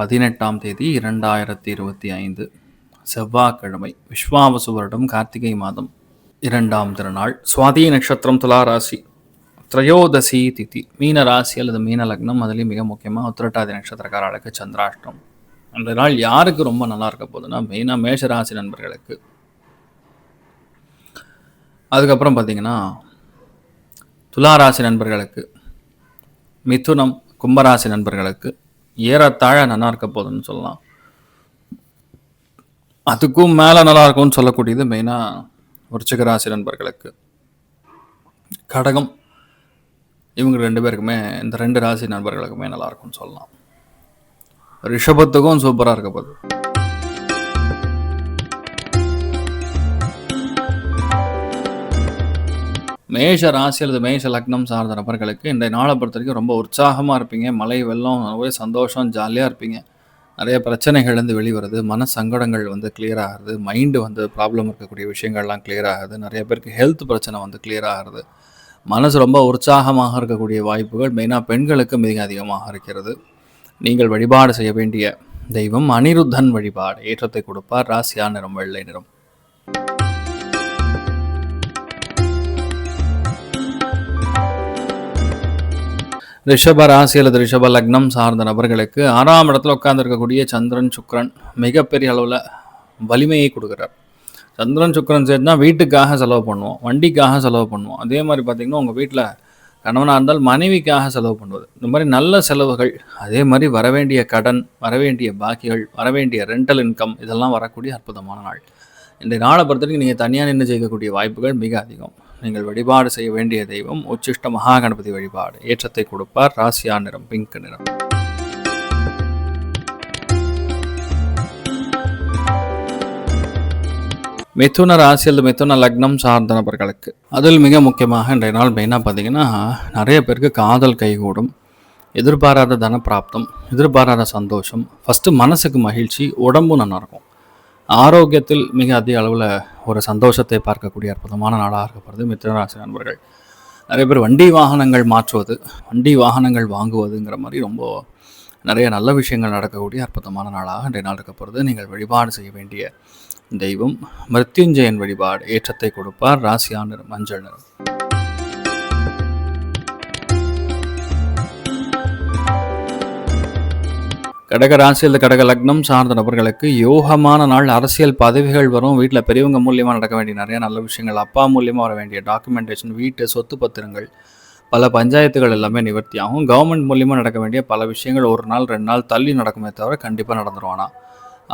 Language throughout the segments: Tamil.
பதினெட்டாம் தேதி இரண்டாயிரத்தி இருபத்தி ஐந்து செவ்வாய்க்கிழமை விஸ்வாவசு வருடம் கார்த்திகை மாதம் இரண்டாம் திருநாள் சுவாதி நட்சத்திரம் துலா ராசி திரையோதசி திதி மீன ராசி அல்லது மீன லக்னம் அதுலேயும் மிக முக்கியமாக உத்திரட்டாதி நட்சத்திரக்காரர்களுக்கு சந்திராஷ்டம். அந்த நாள் யாருக்கு ரொம்ப நல்லா இருக்க போகுதுன்னா மெயினாக மேஷராசி நண்பர்களுக்கு. அதுக்கப்புறம் பார்த்தீங்கன்னா துளாராசி நண்பர்களுக்கு மிதுனம் கும்பராசி நண்பர்களுக்கு ஏறத்தாழ நல்லா இருக்க போகுதுன்னு சொல்லலாம். அதுக்கும் மேலே நல்லா இருக்கும்னு சொல்லக்கூடியது மெயினாக விருச்சிக ராசி நண்பர்களுக்கு. கடகம். இவங்க ரெண்டு பேருக்குமே இந்த ரெண்டு ராசி நண்பர்களுக்குமே நல்லா இருக்கும்னு சொல்லலாம். ரிஷபத்துக்கும் சூப்பராக இருக்க போகுது. மேஷ ராசி அல்லது மேஷ லக்னம் சார்ந்த நபர்களுக்கு இந்த நாளை பொறுத்த வரைக்கும் ரொம்ப உற்சாகமாக இருப்பீங்க. மழை வெள்ளம் ஒரே சந்தோஷம் ஜாலியாக இருப்பீங்க. நிறைய பிரச்சனைகள்லேருந்து வெளிவருது. மன சங்கடங்கள் வந்து கிளியர் ஆகுது. மைண்டு வந்து ப்ராப்ளம் இருக்கக்கூடிய விஷயங்கள்லாம் கிளியர் ஆகுது. நிறைய பேருக்கு ஹெல்த் பிரச்சனை வந்து கிளியர் ஆகுது. மனசு ரொம்ப உற்சாகமாக இருக்கக்கூடிய வாய்ப்புகள் மெயினாக பெண்களுக்கு மிக அதிகமாக இருக்கிறது. நீங்கள் வழிபாடு செய்ய வேண்டிய தெய்வம் அனிருத்தன் வழிபாடு. ஏற்றத்தை கொடுப்பார். ராசியா நிறம் வெள்ளை நிறம். ரிஷப ராசி அல்லது ரிஷப லக்னம் சார்ந்த நபர்களுக்கு ஆறாம் இடத்துல உட்காந்துருக்கக்கூடிய சந்திரன் சுக்கிரன் மிகப்பெரிய அளவில் வலிமையை கொடுக்குறார். சந்திரன் சுக்கிரன் சேர்த்துனா வீட்டுக்காக செலவு பண்ணுவோம் வண்டிக்காக செலவு பண்ணுவோம். அதே மாதிரி பார்த்திங்கன்னா உங்கள் வீட்டில் கணவனாக இருந்தால் மனைவிக்காக செலவு பண்ணுவது. இந்த மாதிரி நல்ல செலவுகள் அதே மாதிரி வரவேண்டிய கடன் வரவேண்டிய பாக்கிகள் வரவேண்டிய ரெண்டல் இன்கம் இதெல்லாம் வரக்கூடிய அற்புதமான நாள். இந்த நாளை பொறுத்த வரைக்கும் நீங்கள் தனியாக நின்று செய்யக்கூடிய வாய்ப்புகள் மிக அதிகம். நீங்கள் வழிபாடு செய்ய வேண்டிய தெய்வம் உச்சிஷ்ட மகா கணபதி வழிபாடு. ஏற்றத்தை கொடுப்பார். ராசியா நிறம் பிங்க் நிறம். மிதுன ராசி அல்லது மிதுன லக்னம் சார்ந்த நபர்களுக்கு. அதில் மிக முக்கியமாக இன்றைய நாள் மெயினாக பார்த்தீங்கன்னா நிறைய பேருக்கு காதல் கைகூடும். எதிர்பாராத தன பிராப்தம் எதிர்பாராத சந்தோஷம் ஃபஸ்ட்டு மனசுக்கு மகிழ்ச்சி உடம்பும் நல்லா இருக்கும். ஆரோக்கியத்தில் மிக அதிக அளவில் ஒரு சந்தோஷத்தை பார்க்கக்கூடிய அற்புதமான நாளாக இருக்கப்படுது மித்திரராசி நண்பர்கள் நிறைய பேர் வண்டி வாகனங்கள் மாற்றுவது வண்டி வாகனங்கள் வாங்குவதுங்கிற மாதிரி ரொம்ப நிறைய நல்ல விஷயங்கள் நடக்கக்கூடிய அற்புதமான நாளாக இன்றைய நாள் இருக்கப்படுது நீங்கள் வழிபாடு செய்ய வேண்டிய தெய்வம் மிருத்யுஞ்சயன் வழிபாடு ஏற்றத்தை கொடுப்பார் ராசியா மஞ்சள் நிறம். கடக ராசி அல்லது கடக லக்னம் சார்ந்த நபர்களுக்கு யோகமான நாள் அரசியல் பதவிகள் வரும். வீட்டில் பெரியவங்க மூலியமாக நடக்க வேண்டிய நிறைய நல்ல விஷயங்கள் அப்பா மூலியமாக வர வேண்டிய டாக்குமெண்டேஷன் வீட்டு சொத்து பத்திரங்கள் பல பஞ்சாயத்துகள் எல்லாமே நிவர்த்தி ஆகும் கவர்மெண்ட் மூலியமாக நடக்க வேண்டிய பல விஷயங்கள் ஒரு நாள் ரெண்டு நாள் தள்ளி நடக்குமே தவிர கண்டிப்பாக நடந்துருவானா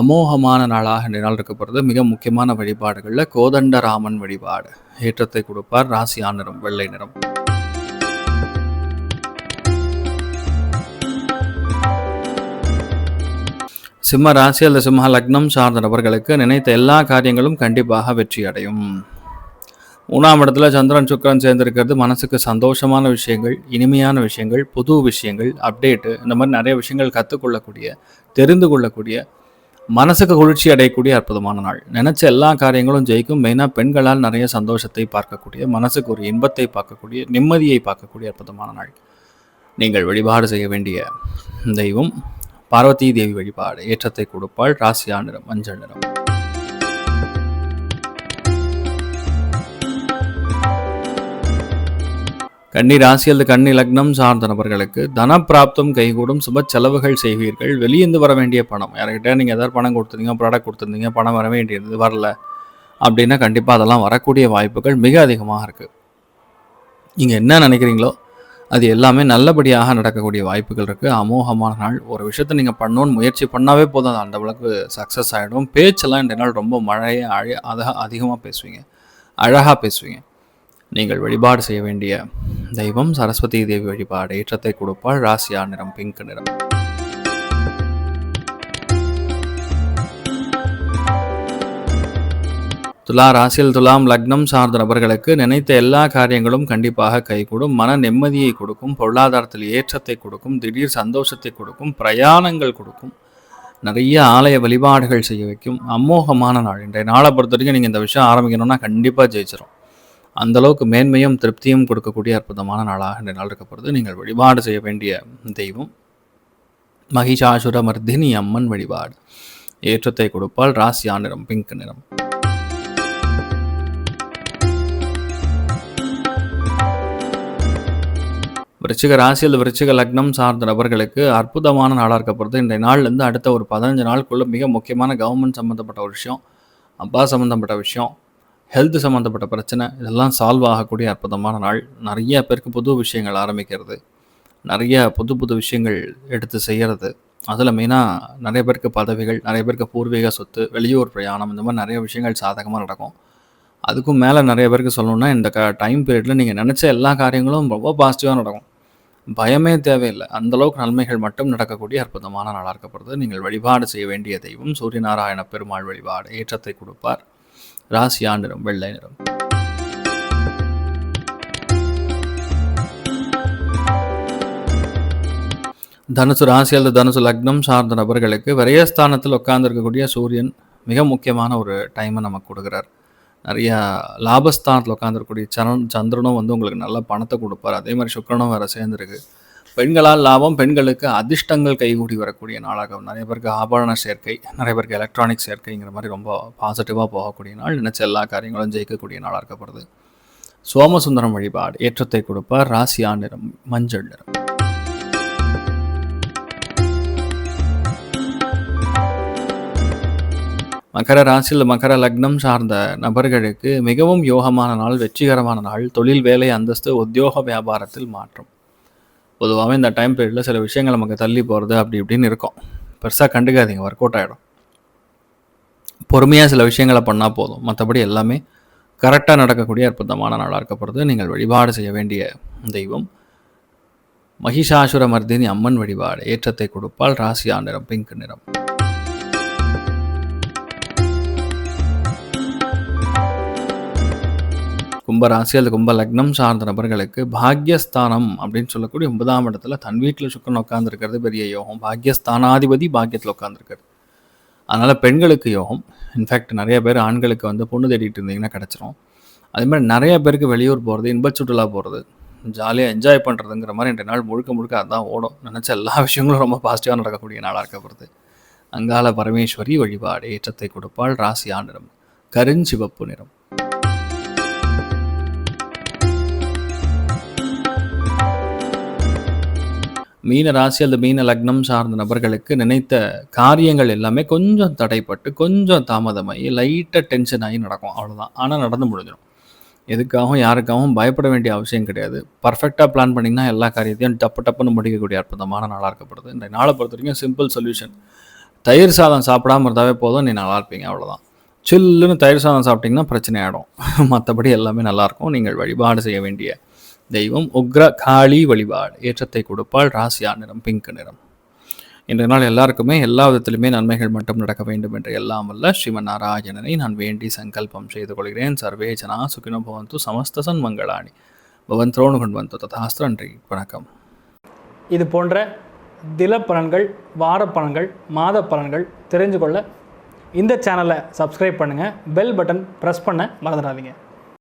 அமோகமான நாளாக ரெண்டு நாள் இருக்கப்படுறது மிக முக்கியமான வழிபாடுகளில் கோதண்டராமன் வழிபாடு. ஏற்றத்தை கொடுப்பார் ராசியா நிறம் வெள்ளை நிறம். சிம்ம ராசி அல்லது சிம்ம லக்னம் சார்ந்த நபர்களுக்கு நினைத்த எல்லா காரியங்களும் கண்டிப்பாக வெற்றி அடையும். மூணாம் இடத்துல சந்திரன் சுக்கிரன் சேர்ந்திருக்கிறது. மனசுக்கு சந்தோஷமான விஷயங்கள் இனிமையான விஷயங்கள் புது விஷயங்கள் அப்டேட்டு இந்த மாதிரி நிறைய விஷயங்கள் கற்றுக்கொள்ளக்கூடிய தெரிந்து கொள்ளக்கூடிய மனசுக்கு குளிர்ச்சி அடையக்கூடிய அற்புதமான நாள். நினைச்ச எல்லா காரியங்களும் ஜெயிக்கும். மெயினாக பெண்களால் நிறைய சந்தோஷத்தை பார்க்கக்கூடிய மனசுக்கு ஒரு இன்பத்தை பார்க்கக்கூடிய நிம்மதியை பார்க்கக்கூடிய அற்புதமான நாள். நீங்கள் வழிபாடு செய்ய வேண்டிய தெய்வம். பார்வதி தேவி வழிபாடு ஏற்றத்தை கொடுப்பாள் ராசியா நிறம் மஞ்சள் நிறம். கன்னி ராசி அல்லது கன்னி லக்னம் சார்ந்த நபர்களுக்கு தனப்பிராப்தம் கைகூடும் சுப செலவுகள் செய்வீர்கள். வெளியேந்து வர வேண்டிய பணம். யார்கிட்ட நீங்கள் ஏதாவது பணம் கொடுத்துருந்தீங்க ப்ராடக்ட் கொடுத்துருந்தீங்க பணம் வர வேண்டியது வரல அப்படின்னா கண்டிப்பாக அதெல்லாம் வரக்கூடிய வாய்ப்புகள் மிக அதிகமாக இருக்குது நீங்கள் என்ன நினைக்கிறீங்களோ அது எல்லாமே நல்லபடியாக நடக்கக்கூடிய வாய்ப்புகள் இருக்குது அமோகமான நாள். ஒரு விஷயத்தை நீங்கள் பண்ணணும்னு முயற்சி பண்ணாவே போதும். அது அந்த அளவுக்கு சக்ஸஸ் ஆகிடும் பேச்செல்லாம் இந்த நாள் ரொம்ப மழையை அழ அழகாக அதிகமாக பேசுவீங்க. அழகாக பேசுவீங்க. நீங்கள் வழிபாடு செய்ய வேண்டிய தெய்வம். சரஸ்வதி தேவி வழிபாடு. ஏற்றத்தை கொடுப்பாள். ராசியா நிறம் பிங்க் நிறம். துலா ராசியில் துலாம் லக்னம் சார்ந்த நபர்களுக்கு நினைத்த எல்லா காரியங்களும் கண்டிப்பாக கைகூடும். மன நிம்மதியை கொடுக்கும். பொருளாதாரத்தில் ஏற்றத்தை கொடுக்கும். திடீர் சந்தோஷத்தை கொடுக்கும். பிரயாணங்கள் கொடுக்கும். நிறைய ஆலய வழிபாடுகள் செய்ய வைக்கும். அமோகமான நாள். இன்றைய நாளை பொறுத்த வரைக்கும் நீங்கள் இந்த விஷயம் ஆரம்பிக்கணும்னா கண்டிப்பாக ஜெயிச்சிடும் அந்த அளவுக்கு மேன்மையும் திருப்தியும் கொடுக்கக்கூடிய அற்புதமான நாளாக இன்றைய நாள் இருக்கப்படுது நீங்கள் வழிபாடு செய்ய வேண்டிய தெய்வம். மகிஷாசுர மர்தினி அம்மன் வழிபாடு. ஏற்றத்தை கொடுப்பால் ராசியா நிறம் பிங்க் நிறம். விருச்சிக ராசியில் விருச்சிக லக்னம் சார்ந்த நபர்களுக்கு அற்புதமான நாளாக இருக்கப்படுது இன்றைய நாள்லேருந்து அடுத்த ஒரு பதினஞ்சு நாளுக்குள்ளே மிக முக்கியமான கவர்மெண்ட் சம்மந்தப்பட்ட ஒரு விஷயம் அப்பா சம்மந்தப்பட்ட விஷயம் ஹெல்த் சம்மந்தப்பட்ட பிரச்சனை இதெல்லாம் சால்வ் ஆகக்கூடிய அற்புதமான நாள். நிறைய பேருக்கு புது விஷயங்கள் ஆரம்பிக்கிறது. நிறைய புது புது விஷயங்கள் எடுத்து செய்கிறது அதில் மெயினாக நிறைய பேருக்கு பதவிகள் நிறைய பேருக்கு பூர்வீக சொத்து வெளியூர் பிரயாணம் இந்த மாதிரி நிறைய விஷயங்கள் சாதகமாக நடக்கும். அதுக்கும் மேலே நிறைய பேருக்கு சொல்லணுன்னா இந்த க டைம் பீரியடில் நீங்கள் நினச்ச எல்லா காரியங்களும் ரொம்ப பாசிட்டிவாக நடக்கும். பயமே தேவையில்லை. அந்த அளவுக்கு நன்மைகள் மட்டும் நடக்கக்கூடிய அற்புதமான நாளாக இருக்கப்படுது. நீங்கள் வழிபாடு செய்ய வேண்டிய தெய்வம் சூரியநாராயண பெருமாள் வழிபாடு ஏற்றத்தை கொடுப்பார். ராசி ஆண்டிரம் வெள்ளை நிறம். தனுசு ராசி அல்லது தனுசு லக்னம் சார்ந்த நபர்களுக்கு விரயஸ்தானத்தில் உட்கார்ந்துருக்கக்கூடிய சூரியன் மிக முக்கியமான ஒரு டைமை நமக்கு கொடுக்குறார். நிறையா லாபஸ்தானத்தில் உட்காந்துருக்கூடிய சரண் சந்திரனும் வந்து உங்களுக்கு நல்ல பணத்தை கொடுப்பார். அதே மாதிரி சுக்கிரனும் வேறு சேர்ந்துருக்கு. பெண்களால் லாபம் பெண்களுக்கு அதிர்ஷ்டங்கள் கைகூடி வரக்கூடிய நாளாக நிறைய பேருக்கு ஆபரண சேர்க்கை நிறைய பேருக்கு எலக்ட்ரானிக் சேர்க்கைங்கிற மாதிரி ரொம்ப பாசிட்டிவாக போகக்கூடிய நாள். நினச்ச எல்லா காரியங்களும் ஜெயிக்கக்கூடிய நாளாக இருக்கப்படுது சோமசுந்தரம் வழிபாடு ஏற்றத்தை கொடுப்பார். ராசியா நிறம் மஞ்சள் நிறம். மகர ராசியில் மகர லக்னம் சார்ந்த நபர்களுக்கு மிகவும் யோகமான நாள் வெற்றிகரமான நாள் தொழில் வேலை அந்தஸ்து உத்தியோக வியாபாரத்தில் மாற்றம். பொதுவாகவே இந்த டைம் பீரியடில் சில விஷயங்கள் நமக்கு தள்ளி போகிறது அப்படி இப்படின்னு இருக்கும். பெருசாக கண்டுக்காதீங்க ஒர்க் அவுட் ஆகிடும் பொறுமையாக சில விஷயங்களை பண்ணால் போதும். மற்றபடி எல்லாமே கரெக்டாக நடக்கக்கூடிய அற்புதமான நாளாக இருக்கப்படுது நீங்கள் வழிபாடு செய்ய வேண்டிய தெய்வம். மகிஷாசுர மர்தினி அம்மன் வழிபாடு ஏற்றத்தை கொடுப்பால் ராசியா நிறம் பிங்க் நிறம். கும்பராசி அல்லது கும்ப லக்னம் சார்ந்த நபர்களுக்கு பாக்யஸ்தானம் அப்படின்னு சொல்லக்கூடிய ஒன்பதாம் இடத்துல தன் வீட்டில் சுக்கரன் உட்காந்துருக்கிறது பெரிய யோகம். பாக்யஸ்தானாதிபதி பாக்கியத்தில் உட்காந்துருக்கிறது அதனால் பெண்களுக்கு யோகம். இன்ஃபேக்ட் நிறைய பேர் ஆண்களுக்கு வந்து பொண்ணு தேடிட்டு இருந்தீங்கன்னா கிடச்சிரும். அதே மாதிரி நிறைய பேருக்கு வெளியூர் போகிறது இன்ப சுற்றுலா போகிறது ஜாலியாக என்ஜாய் பண்ணுறதுங்கிற மாதிரி ரெண்டு நாள் முழுக்க முழுக்க அதுதான் ஓடும். நினச்ச எல்லா விஷயங்களும் ரொம்ப பாசிட்டிவாக நடக்கக்கூடிய நாளாக இருக்கப்படுது அங்கால பரமேஸ்வரி வழிபாடு ஏற்றத்தை கொடுப்பாள் ராசி நிறம் கருஞ்சிவப்பு நிறம். மீன ராசி அல்லது மீன லக்னம் சார்ந்த நபர்களுக்கு நினைத்த காரியங்கள் எல்லாமே கொஞ்சம் தடைப்பட்டு கொஞ்சம் தாமதமாகி லைட்டாக டென்ஷன் ஆகி நடக்கும். அவ்வளோதான் ஆனால் நடந்து முடிஞ்சிடும். எதுக்காகவும் யாருக்காகவும் பயப்பட வேண்டிய அவசியம் கிடையாது. பர்ஃபெக்டாக பிளான் பண்ணிங்கன்னா எல்லா காரியத்தையும் டப்பு டப்புன்னு முடிக்கக்கூடிய அற்புதமான நாளாக இருக்கப்படுது இந்த நாளை பொறுத்த வரைக்கும் சிம்பிள் சொல்யூஷன் தயிர் சாதம் சாப்பிடாம இருந்தாவே போதும். நீ நல்லா இருப்பீங்க. அவ்வளோதான் சில்லுன்னு தயிர் சாதம் சாப்பிட்டிங்கன்னா பிரச்சனை ஆகிடும் மற்றபடி எல்லாமே நல்லாயிருக்கும் நீங்கள் வழிபாடு செய்ய வேண்டிய தெய்வம் உக்ர காளி வழிபாடு. ஏற்றத்தை கொடுப்பால் ராசியா நிறம் பிங்க் நிறம். இன்றைய நாள் எல்லாருக்குமே எல்லா விதத்திலுமே நன்மைகள் மட்டும் நடக்க வேண்டும் என்று எல்லாம் வல்ல ஸ்ரீமன் நாராயணனை நான் வேண்டி சங்கல்பம் செய்து கொள்கிறேன். சர்வே ஜனா சுகினோ பவந்து சமஸ்தசன் மங்களாணி. பவன் திரோணு கொண்டு ததாஸ்திர நன்றி வணக்கம். இது போன்ற தில பலன்கள் வார பலன்கள் மாத பலன்கள் தெரிஞ்சு கொள்ள இந்த சேனலை சப்ஸ்கிரைப் பண்ணுங்கள் பெல் பட்டன் ப்ரெஸ் பண்ண மறந்துடாதீங்க.